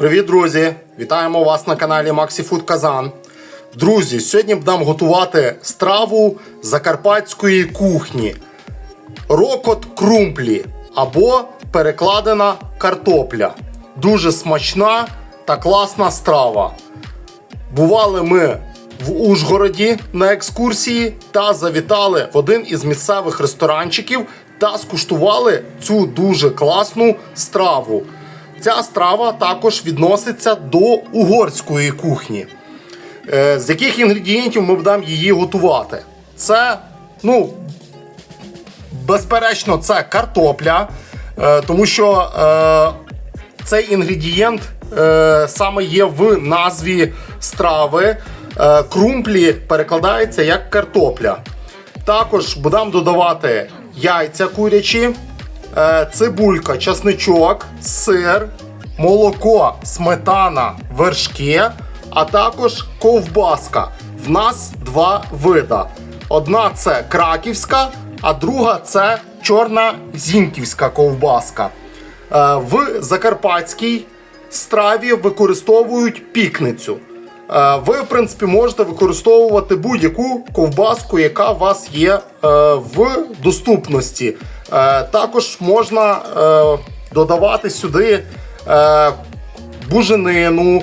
Привіт, друзі! Вітаємо вас на каналі MaxiFood Казан. Друзі, сьогодні будемо готувати страву закарпатської кухні. Рокот крумплі або перекладена картопля. Дуже смачна та класна страва. Бували ми в Ужгороді на екскурсії та завітали в один із місцевих ресторанчиків та скуштували цю дуже класну страву. Ця страва також відноситься до угорської кухні. Е, З яких інгредієнтів ми будемо її готувати? Це, ну, безперечно, це картопля, е, тому що е, цей інгредієнт саме є в назві страви. Крумплі перекладається як картопля. Також будемо додавати яйця курячі, цибулька, часничок, сир, молоко, сметана, вершки, а також ковбаска. В нас два вида. Одна це краківська, а друга це чорна зіньківська ковбаска. Е, В закарпатській страві використовують пікницю. Е, Ви, в принципі, можете використовувати будь-яку ковбаску, яка у вас є е, в доступності. Е, Також можна е, додавати сюди е, буженину,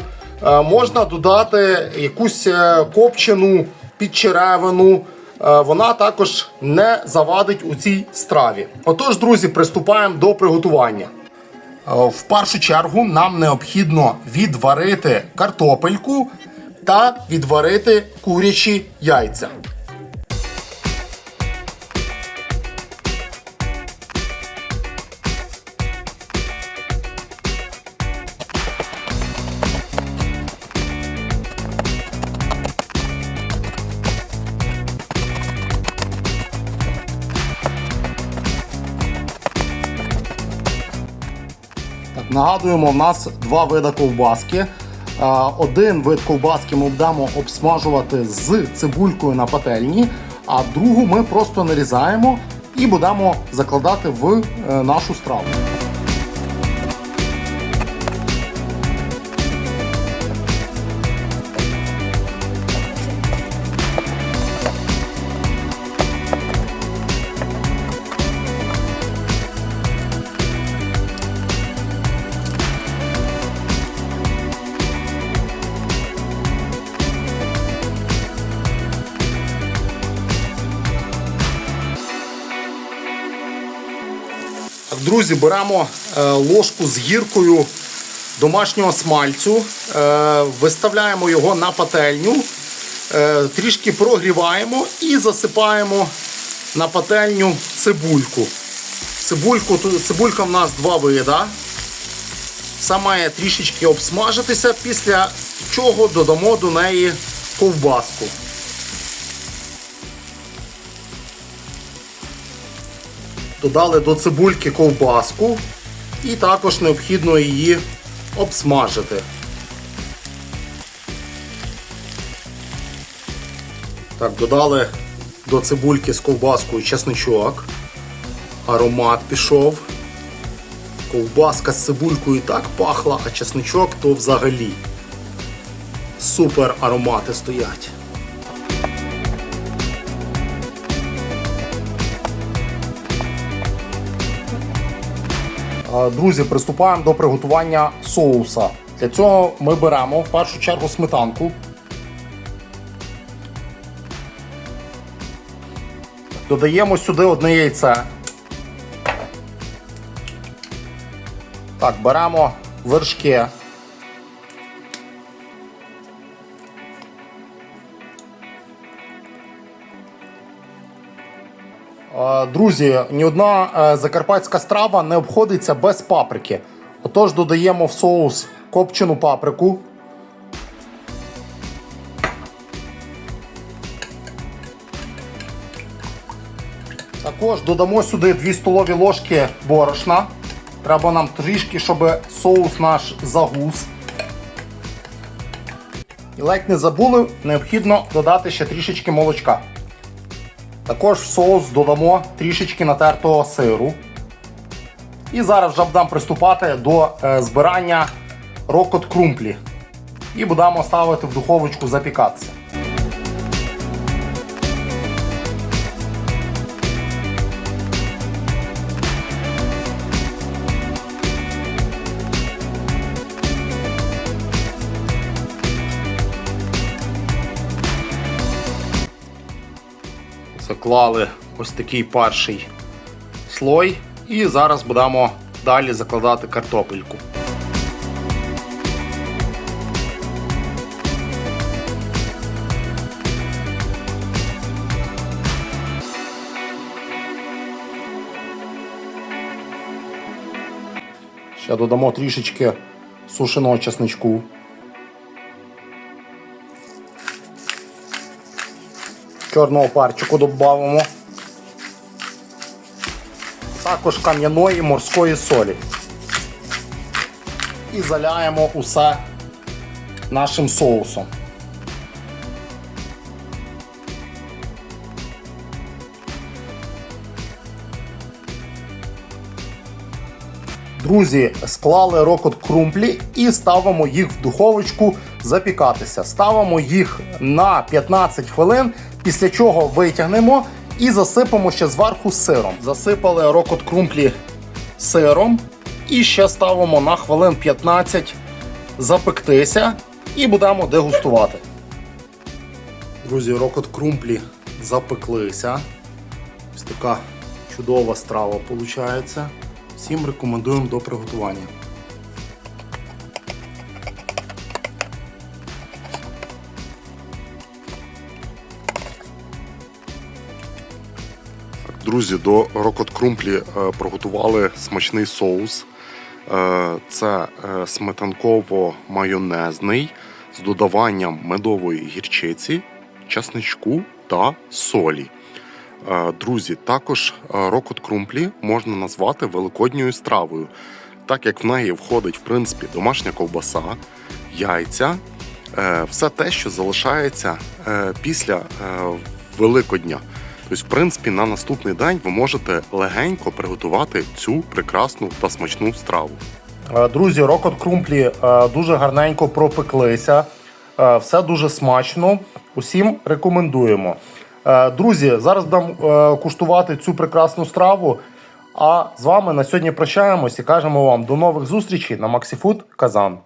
можна додати якусь копчену підчеревину. Вона також не завадить у цій страві. Отож, друзі, приступаємо до приготування. В першу чергу нам необхідно відварити картопельку та відварити курячі яйця. Нагадуємо, в нас два види ковбаски. Один вид ковбаски ми будемо обсмажувати з цибулькою на пательні, а другу ми просто нарізаємо і будемо закладати в е, нашу страву. Друзі, беремо е, ложку з гіркою домашнього смальцю, е, виставляємо його на пательню, е, трішки прогріваємо і засипаємо на пательню цибульку. Цибульку, цибулька в нас два вида. Все має трішечки обсмажитися, після чого додамо до неї ковбаску. Додали до цибульки ковбаску і також необхідно її обсмажити. Так, додали до цибульки з ковбаскою чесничок. Аромат пішов. Ковбаска з цибулькою так пахла, а чесничок то взагалі. Супер аромати стоять. Друзі, приступаємо до приготування соуса. Для цього ми беремо в першу чергу сметанку. Додаємо сюди одне яйце. Так, беремо вершки. Друзі, ні одна е, закарпатська страва не обходиться без паприки. Отож додаємо в соус копчену паприку. Також додамо сюди 2 столові ложки борошна. Треба нам трішки, щоб соус наш загус. І ледь не забули, необхідно додати ще трішечки молочка. Також в соус додамо трішечки натертого сиру. І зараз вже будемо приступати до е, збирання рокот крумплі. І будемо ставити в духовочку запікатися. Заклали ось такий перший слой. І зараз будемо далі закладати картопельку. Ще додамо трішечки сушеного чесничку. Чорного парчику додамо. Також кам'яної морської солі. І заляємо усе нашим соусом. Друзі, склали рокот крумплі і ставимо їх в духовочку запікатися. Ставимо їх на 15 хвилин, після чого витягнемо і засипемо ще зверху сиром. Засипали рокот крумплі сиром і ще ставимо на хвилин 15 запектися і будемо дегустувати. Друзі, рокот крумплі запеклися. Ось така чудова страва виходить. Всім рекомендуємо до приготування. Друзі, до рокот крумплі е, приготували смачний соус. Е, Це е, сметанково-майонезний з додаванням медової гірчиці, часничку та солі. Друзі, також рокот крумплі можна назвати великодньою стравою, так як в неї входить в принципі домашня ковбаса, яйця, все те, що залишається після Великодня. Тобто, в принципі, на наступний день ви можете легенько приготувати цю прекрасну та смачну страву. Е, Друзі, рокот крумплі е, дуже гарненько пропеклися. Е, Все дуже смачно. Усім рекомендуємо. Друзі, зараз е, куштувати цю прекрасну страву. А з вами на сьогодні прощаємось і кажемо вам до нових зустрічей на MaxiFood Казан.